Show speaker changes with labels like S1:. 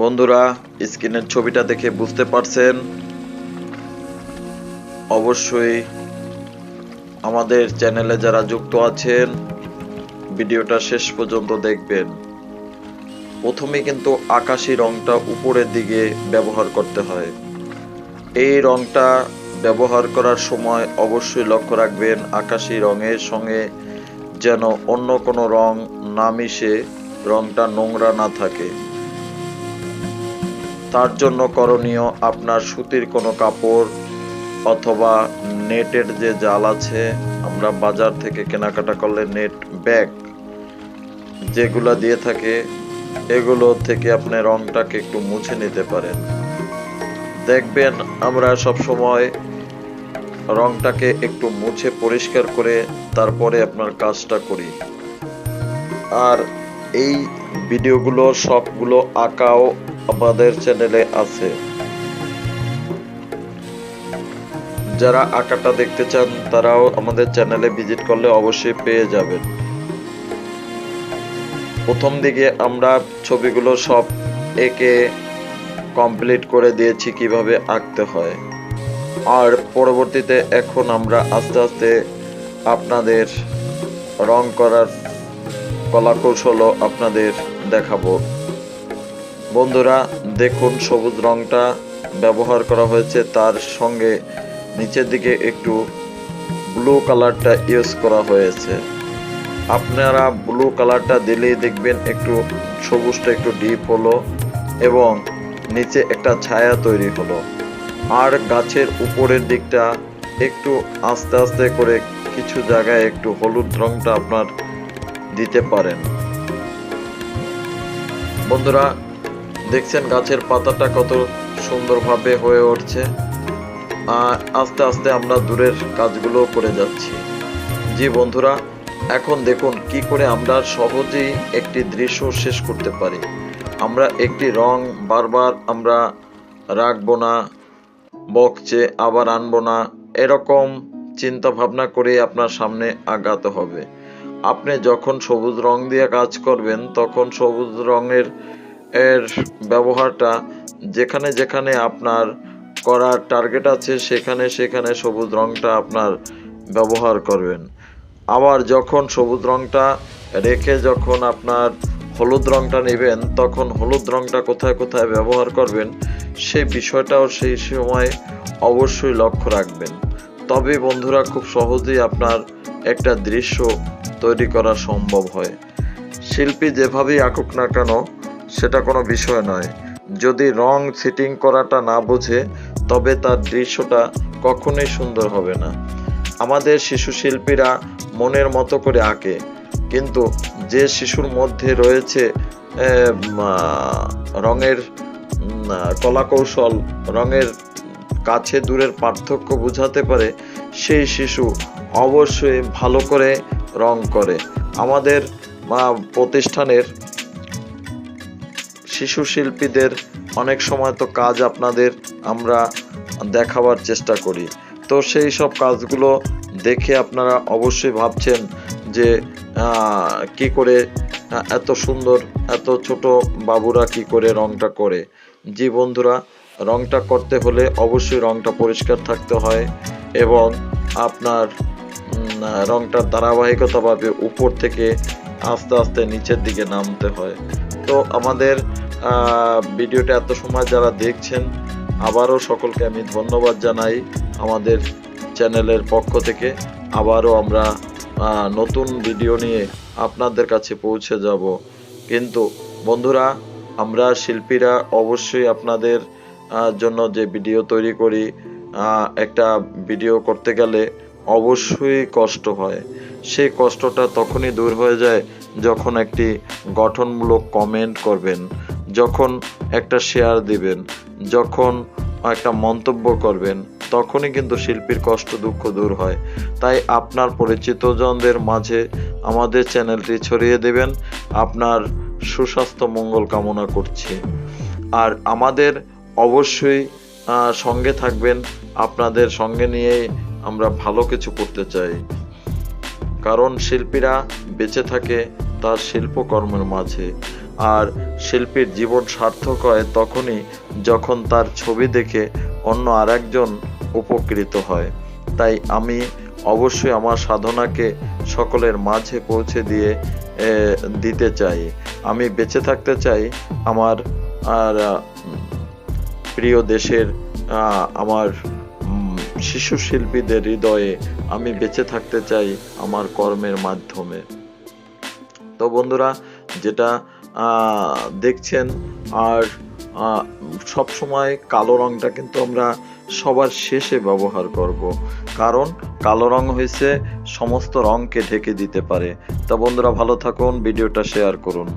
S1: বন্ধুরা, স্ক্রিনের ছবিটা দেখে বুঝতে পারছেন, অবশ্যই আমাদের চ্যানেলে যারা যুক্ত আছেন, ভিডিওটা শেষ পর্যন্ত দেখবেন। প্রথমে কিন্তু আকাশি রংটা উপরের দিকে ব্যবহার করতে হয়। এই রংটা ব্যবহার করার সময় অবশ্যই লক্ষ্য রাখবেন, আকাশি রঙের সঙ্গে যেন অন্য কোনো রং না মিশে, রংটা নোংরা না থাকে। তার জন্য করণীয় আপনার সুতির কোনো কাপড় অথবা নেটের যে জাল আছে, আমরা বাজার থেকে কেনাকাটা করলে নেট ব্যাগ যেগুলো দিয়ে থাকে, এগুলো থেকে আপনি রংটাকে একটু মুছে নিতে পারেন। দেখবেন আমরা সব সময় রংটাকে একটু মুছে পরিষ্কার করে তারপরে আপনার কাজটা করি। আর এই ভিডিওগুলো সবগুলো আঁকাও আমাদের চ্যানেলে আছে। যারা আঁকাটা দেখতে চান, তারাও আমাদের চ্যানেলে ভিজিট করলে অবশ্যই পেয়ে যাবেন। প্রথম দিকে আমরা ছবিগুলো সব এঁকে কমপ্লিট করে দিয়েছি কীভাবে আঁকতে হয়। আর পরবর্তীতে এখন আমরা আস্তে আস্তে আপনাদের রং করার কলা কৌশলও আপনাদের দেখাবো। বন্ধুরা, দেখুন সবুজ রংটা ব্যবহার করা হয়েছে। তার সঙ্গে নিচের দিকে একটু ব্লু কালারটা ইউজ করা হয়েছে। আপনারা ব্লু কালারটা দিলেই দেখবেন একটু সবুজটা একটু ডিপ হলো এবং নিচে একটা ছায়া তৈরি হলো। আর গাছের উপরের দিকটা একটু আস্তে আস্তে করে কিছু জায়গায় একটু হলুদ রংটা আপনার দিতে পারেন। বন্ধুরা দেখছেন গাছের পাতাটা কত সুন্দরভাবে হয়ে উঠছে। আর আস্তে আস্তে আমরা দূরের কাজগুলো করে যাচ্ছি। জি বন্ধুরা, এখন দেখুন কি করে আমরা সহজেই একটি দৃশ্য শেষ করতে পারি। আমরা একটি রং বারবার আমরা রাখব না, বকছে, আবার আনব না, এরকম চিন্তা ভাবনা করে আপনার সামনে আগাতে হবে। আপনি যখন সবুজ রং দিয়ে কাজ করবেন, তখন সবুজ রঙের এর ব্যবহারটা যেখানে যেখানে আপনার করার টার্গেট আছে, সেখানে সেখানে সবুজ রংটা আপনার ব্যবহার করবেন। আবার যখন সবুজ রংটা রেখে যখন আপনার হলুদ রংটা নেবেন, তখন হলুদ রংটা কোথায় কোথায় ব্যবহার করবেন সেই বিষয়টাও সেই সময় অবশ্যই লক্ষ্য রাখবেন। তবে বন্ধুরা, খুব সহজেই আপনার একটা দৃশ্য তৈরি করা সম্ভব হয়। শিল্পী যেভাবেই আঁকুক না কেন সেটা কোনো বিষয় নয়। যদি রং সিটিং করাটা না বোঝে, তবে তার দৃশ্যটা কখনোই সুন্দর হবে না। আমাদের শিশু শিল্পীরা মনের মতো করে আঁকে, কিন্তু যে শিশুর মধ্যে রয়েছে রঙের কলাকৌশল, রঙের কাছে দূরের পার্থক্য বোঝাতে পারে, সেই শিশু অবশ্যই ভালো করে রং করে। আমাদের প্রতিষ্ঠানের শিশু শিল্পীদের অনেক সময় তো কাজ আপনাদের আমরা দেখাবার চেষ্টা করি। তো সেই সব কাজগুলো দেখে আপনারা অবশ্যই ভাবছেন যে কি করে এত সুন্দর, এত ছোট বাবুরা কি করে রংটা করে? জি বন্ধুরা, রংটা করতে হলে অবশ্যই রংটা পরিষ্কার থাকতে হয় এবং আপনার রংটার ধারাবাহিকতাভাবে উপর থেকে আস্তে আস্তে নিচের দিকে নামতে হয়। তো আমাদের ভিডিওটা এত সময় যারা দেখছেন, আবারও সকলকে আমি ধন্যবাদ জানাই আমাদের চ্যানেলের পক্ষ থেকে। আবারও আমরা নতুন ভিডিও নিয়ে আপনাদের কাছে পৌঁছে যাব। কিন্তু বন্ধুরা, আমরা শিল্পীরা অবশ্যই আপনাদের জন্য যে ভিডিও তৈরি করি একটা ভিডিও করতে গেলে অবশ্যই কষ্ট হয়। সেই কষ্টটা তখনই দূর হয়ে যায় যখন একটি গঠনমূলক কমেন্ট করবেন, যখন একটা শেয়ার দিবেন, যখন একটা মন্তব্য করবেন, তখনই কিন্তু শিল্পীর কষ্ট, দুঃখ দূর হয়। তাই আপনার পরিচিতজনদের মাঝে আমাদের চ্যানেলটি ছড়িয়ে দেবেন। আপনার সুস্বাস্থ্য মঙ্গল কামনা করছি। আর আমাদের অবশ্যই সঙ্গে থাকবেন। আপনাদের সঙ্গে নিয়েই আমরা ভালো কিছু করতে চাই। কারণ শিল্পীরা বেঁচে থাকে তার শিল্পকর্মের মাঝে। আর শিল্পীর জীবন সার্থক হয় তখনই যখন তার ছবি দেখে অন্য আরেকজন উপকৃত হয়। তাই আমি অবশ্যই আমার সাধনাকে সকলের মাঝে পৌঁছে দিয়ে দিতে চাই। আমি বেঁচে থাকতে চাই আমার, আর প্রিয় দেশের আমার শিশু শিল্পীদের হৃদয়ে আমি বেঁচে থাকতে চাই আমার কর্মের মাধ্যমে। তো বন্ধুরা, যেটা দেখছেন, আর সব সময় কালো রংটা কিন্তু আমরা সবার শেষে ব্যবহার করব। কারণ কালো রং হয়েছে সমস্ত রংকে ঢেকে দিতে পারে। তা বন্ধুরা, ভালো থাকুন, ভিডিওটা শেয়ার করুন।